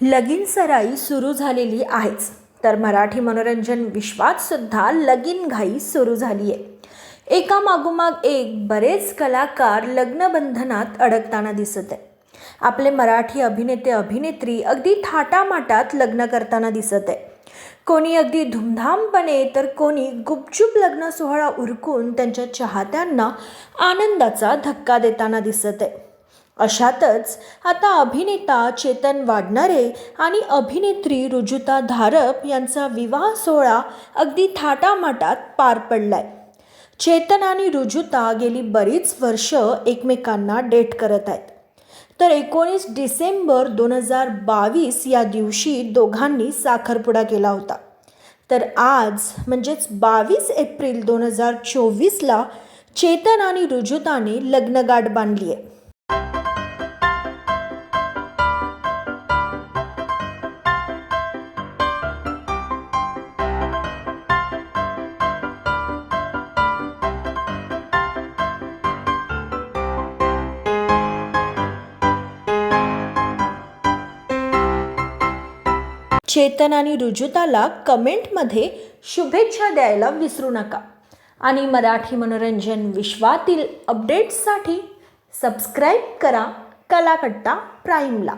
लगीन सराई सुरू झालेली आहेच. तर मराठी मनोरंजन विश्वातसुद्धा लगीन घाई सुरू झाली आहे एका मागोमाग एक बरेच कलाकार लग्नबंधनात अडकताना दिसत आहे आपले मराठी अभिनेते अभिनेत्री अगदी थाटामाटात लग्न करताना दिसत आहे कोणी अगदी धूमधामपणे तर कोणी गुपचूप लग्न सोहळा उरकून त्यांच्या चाहत्यांना आनंदाचा धक्का देताना दिसत आहे अशातच आता अभिनेता चेतन वाडणारे आणि अभिनेत्री रुजुता धारप यांचा विवाह सोहळा अगदी थाटामाटात पार पडलाय. चेतन आणि रुजुता गेली बरीच वर्ष एकमेकांना डेट करत आहेत. तर एकोणीस डिसेंबर दोन हजार बावीस या दिवशी दोघांनी साखरपुडा केला होता. तर आज म्हणजेच बावीस एप्रिल दोन हजार चोवीसला चेतन आणि रुजुताने लग्नगाठ बांधली आहे चेतन आणि रुजुताला कमेंटमध्ये शुभेच्छा द्यायला विसरू नका. आणि मराठी मनोरंजन विश्वातील अपडेट्ससाठी सबस्क्राईब करा कलाकट्टा प्राईमला.